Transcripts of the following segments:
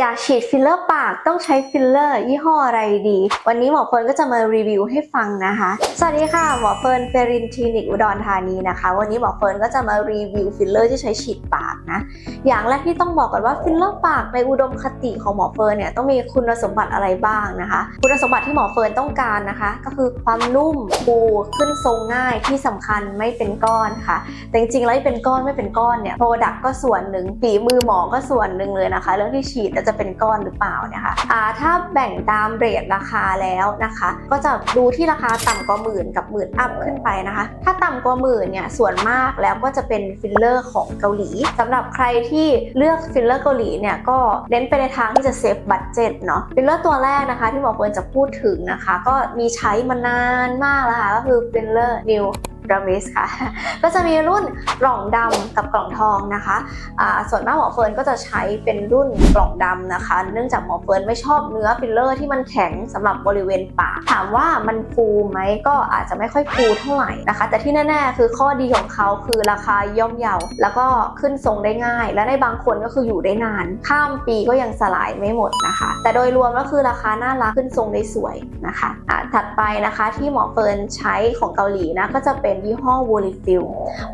อยากฉีดฟิลเลอร์ปากต้องใช้ฟิลเลอร์ยี่ห้ออะไรดี วันนี้หมอเฟิร์นก็จะมารีวิวให้ฟังนะคะ สวัสดีค่ะ หมอเฟิร์นเฟรินคลินิกอุดรธานีนะคะ วันนี้หมอเฟิร์นก็จะมารีวิวฟิลเลอร์ที่ใช้ฉีดปากนะ อย่างแรกที่ต้องบอกก่อนว่าฟิลเลอร์ปากในอุดมคติของหมอเฟิร์นเนี่ยต้องมีคุณสมบัติอะไรบ้างนะคะ คุณสมบัติที่หมอเฟิร์นต้องการนะคะ ก็คือความนุ่มฟูขึ้นทรงง่ายที่สำคัญไม่เป็นก้อนค่ะ แต่จริงๆแล้วไอ้เป็นก้อนไม่เป็นก้อนเนี่ยโปรดักก็ส่วนหนึ่งฝีมือหมอก็ส่วนหนึ่งเลยนะคะ เรื่องที่ฉีดจะเป็นก้อนหรือเปล่าเนี่ยค่ะอ่าถ้าแบ่งตามเรทราคาแล้วนะคะ ก็จะดูที่ราคาต่ำกว่าหมื่นกับหมื่นอัพขึ้นไปนะคะ ถ้าต่ำกว่าหมื่นเนี่ยส่วนมากแล้วก็จะเป็นฟิลเลอร์ของเกาหลีสำหรับใครที่เลือกฟิลเลอร์เกาหลีเนี่ยก็เน้นไปในทางที่จะเซฟบัตเจ็ตเนาะฟิลเลอร์ตัวแรกนะคะ ที่หมอเฟิร์นจะพูดถึงนะคะ ก็มีใช้มานานมากแล้วค่ะก็คือฟิลเลอร์นิว รามิสค่ะ ก็จะมีรุ่นกล่องดำกับกล่องทองนะคะอ่าส่วนมากหมอเฟิร์นก็จะใช้เป็นรุ่นกล่องดำนะคะ เนื่องจากหมอเฟิร์นไม่ชอบเนื้อฟิลเลอร์ที่มันแข็งสำหรับบริเวณปากถามว่ามันฟูไหมก็อาจจะไม่ค่อยฟูเท่าไหร่นะคะ แต่ที่แน่ๆ คือข้อดีของเขาคือราคาย่อมเยาแล้วก็ขึ้นทรงได้ง่าย และในบางคนก็คืออยู่ได้นาน ข้ามปีก็ยังสลายไม่หมดนะคะ แต่โดยรวมก็คือราคาน่ารักขึ้นทรงได้สวยนะคะอะถัดไปนะคะที่หมอเฟิร์นใช้ของเกาหลีนะก็จะเป็นยี่ห้อ w o l i f i l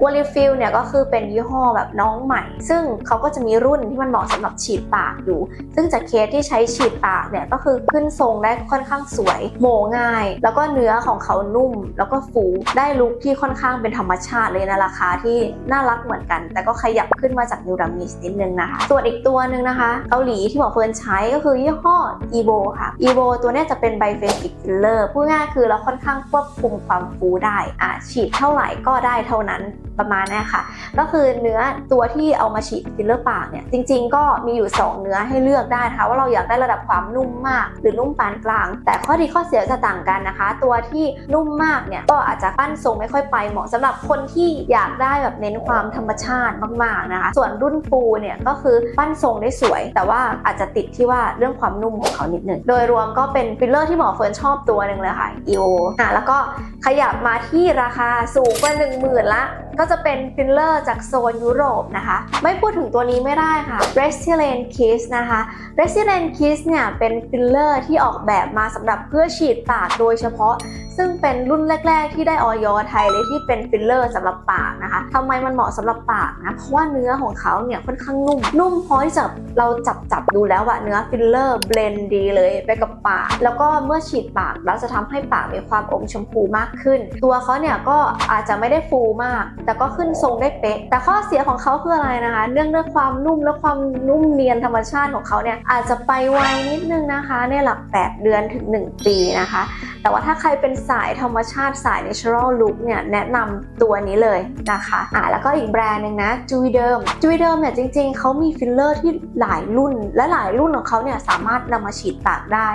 w o l i f i l เนี่ยก็คือเป็นยี่ห้อแบบน้องใหม่ ซึ่งเขาก็จะมีรุ่นที่มันเหมาะสำหรับฉีดปากอยู่ ซึ่งจากเคสที่ใช้ฉีดปากเนี่ยก็คือขึ้นทรงได้ค่อนข้างสวย โมง่าย แล้วก็เนื้อของเขานุ่ม แล้วก็ฟูได้ลุคที่ค่อนข้างเป็นธรรมชาติเลยนะราคาที่น่ารักเหมือนกัน แต่ก็ขยับขึ้นมาจากนิวรามิสนิดนึงนะคะส่วนอีกตัวหนึ่งนะคะเกาหลีที่หมอเฟิร์นใช้ก็คือยี่ห้อ evo ค่ะ evo ตัวนี้จะเป็นไบเฟสิกฟิลเลอร์พูดง่ายคือเราค่อนข้างควบคุมความฟูได้อะฉีดเท่าไหร่ก็ได้เท่านั้น ประมาณนี้ค่ะ ก็คือเนื้อตัวที่เอามาฉีดฟิลเลอร์ปากเนี่ยจริง ๆ ก็มีอยู่ 2 เนื้อให้เลือกได้นะคะว่าเราอยากได้ระดับความนุ่มมาก หรือนุ่มปานกลาง แต่ข้อดีข้อเสียจะต่างกันนะคะ ตัวที่นุ่มมากเนี่ยก็อาจจะปั้นทรงไม่ค่อยไปเหมาะสำหรับคนที่อยากได้แบบเน้นความธรรมชาติมากๆนะคะ ส่วนรุ่นฟูเนี่ยก็คือปั้นทรงได้สวย แต่ว่าอาจจะติดที่ว่าเรื่องความนุ่มของเขานิดนึงโดยรวมก็เป็นฟิลเลอร์ที่หมอเฟิร์นชอบตัวหนึ่งเลยค่ะ EO อะแล้วก็ขยับมาที่ราคาสูงกว่า1 0,000ละ ก็จะเป็นฟิลเลอร์จากโซนยุโรปนะคะ ไม่พูดถึงตัวนี้ไม่ได้ค่ะ r e s i l a n Kiss นะคะ r e s i l a n Kiss เนี่ยเป็นฟิลเลอร์ที่ออกแบบมาสำหรับเพื่อฉีดปากโดยเฉพาะ ซึ่งเป็นรุ่นแรก ๆ ที่ได้ออยอไทยเลยที่เป็นฟิลเลอร์สำหรับปาก นะคะทำไมมันเหมาะสำหรับปากนะ เพราะว่าเนื้อของเขาเนี่ยค่อนข้างนุ่ม นุ่มพอที่จะเราจับจับดูแล้วอะเนื้อฟิลเลอร์เบลนดีเลยไปกับปาก แล้วก็เมื่อฉีดปากแล้วจะทำให้ปากมีความอมชมพูมากขึ้น ตัวเขาเนี่ยก็อาจจะไม่ได้ฟูมาก แต่ก็ขึ้นทรงได้เป๊ะ แต่ข้อเสียของเขาคืออะไรนะคะเนื่องด้วยความนุ่มและความนุ่มเนียนธรรมชาติของเขาเนี่ยอาจจะไปไวนิดนึงนะคะ ในหลัก 8 เดือนถึง 1 ปีนะคะ แต่ว่าถ้าใครเป็นสายธรรมชาติสาย natural look เนี่ยแนะนำตัวนี้เลยนะคะอ่าแล้วก็อีกแบรนด์หนึ่งนะจูวีเดิมจูวีเดิมเนี่ยจริงๆเขามีฟิลเลอร์ที่หลายรุ่น และหลายรุ่นของเขาเนี่ยสามารถนำมาฉีดปากได้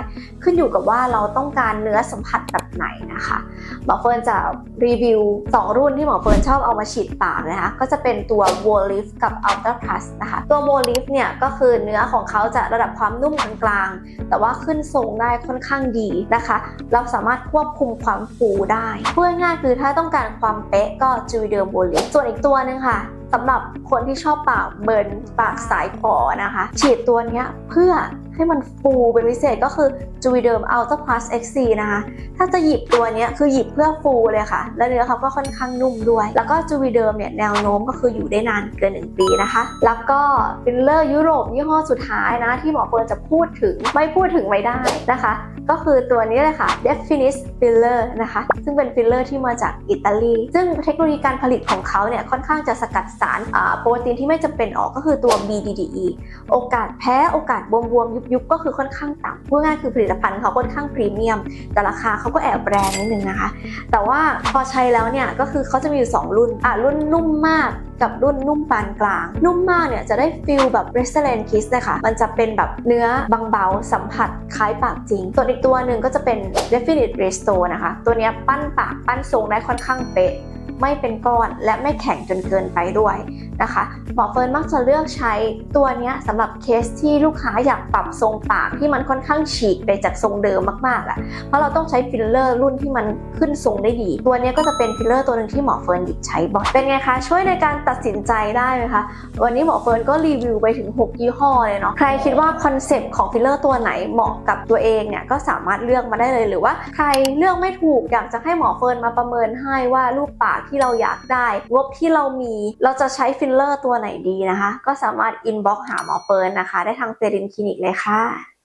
ขึ้นอยู่กับว่าเราต้องการเนื้อสัมผัสแบบไหนนะคะหมอเฟิร์นจะรีวิว 2 รุ่นที่หมอเฟิร์นชอบเอามาฉีดปากนะคะ ก็จะเป็นตัว w o l i f กับ Ultra Plus นะคะ ตัว w o l i f เนี่ยก็คือเนื้อของเขาจะระดับความนุ่มกลางๆแต่ว่าขึ้นทรงได้ค่อนข้างดีนะคะ เราสามารถควบคุมความฟูได้พูดง่ายคือถ้าต้องการความเป๊ะก็จูเดิมโบลิส่วนอีกตัวหนึงค่ะ สำหรับคนที่ชอบปากเบิร์นปากสายฝอนะคะ ฉีดตัวนี้เพื่อให้มันฟูเป็นพิเศษก็คือจูเดิม Ultra Plus XC นะคะ ถ้าจะหยิบตัวนี้คือหยิบเพื่อฟูเลยค่ะ และเนื้อเขาก็ค่อนข้างนุ่มด้วย แล้วก็จูวีเดิมเนี่ยแนวโน้มก็คืออยู่ได้นานเกิน 1 ปีนะคะ แล้วก็ฟิลเลอร์ยุโรปยี่ห้อสุดท้ายนะที่หมอเฟิร์นจะพูดถึงไม่พูดถึงไม่ได้นะคะ ก็คือตัวนี้เลยค่ะ Definis Filler นะคะ ซึ่งเป็นฟิลเลอร์ที่มาจากอิตาลี ซึ่งเทคโนโลยีการผลิตของเขาเนี่ยค่อนข้างจะสกัดสารโปรตีนที่ไม่จำเป็นออกก็คือตัว BDDE โอกาสแพ้โอกาสบวมๆยุบๆก็คือค่อนข้างต่ำพูดง่ายคือผลิตภัณฑ์เขาค่อนข้างพรีเมียม แต่ราคาเขาก็แอบแรงนิดนึงนะคะ แต่ว่าพอใช้แล้วเนี่ยก็คือเขาจะมีอยู่ 2 รุ่นอะรุ่นนุ่มมาก กับรุ่นนุ่มปานกลาง นุ่มมากเนี่ยจะได้ฟิลแบบ r e s t a u r a n t kiss นะคะ มันจะเป็นแบบเนื้อบางเบาสัมผัสคล้ายปากจริง ส่วนอีกตัวหนึ่งก็จะเป็น definite restore นะคะ ตัวนี้ปั้นปากปั้นทรงได้ค่อนข้างเป๊ะไม่เป็นก้อนและไม่แข็งจนเกินไปด้วย นะคะหมอเฟิร์นมักจะเลือกใช้ตัวนี้สำหรับเคสที่ลูกค้าอยากปรับทรงปากที่มันค่อนข้างฉีกไปจากทรงเดิมมากๆอะเพราะเราต้องใช้ฟิลเลอร์รุ่นที่มันขึ้นทรงได้ดี ตัวนี้ก็จะเป็นฟิลเลอร์ตัวหนึ่งที่หมอเฟิร์นหยิบใช้บ่อยเป็นไงคะช่วยในการตัดสินใจได้ไหมคะวันนี้หมอเฟิร์นก็รีวิวไปถึง 6 ยี่ห้อเลยเนาะใครคิดว่าคอนเซปต์ของฟิลเลอร์ตัวไหนเหมาะกับตัวเองเนี่ยก็สามารถเลือกมาได้เลยหรือว่า ใครเลือกไม่ถูกอยากจะให้หมอเฟิร์นมาประเมินให้ว่ารูปปากที่เราอยากได้งบที่เรามีเราจะใช้ฟิลเลอร์ตัวไหนดีนะคะ ก็สามารถอินบ็อกหาหมอเปิร์นนะคะ ได้ทางเฟรินคลินิกเลยค่ะ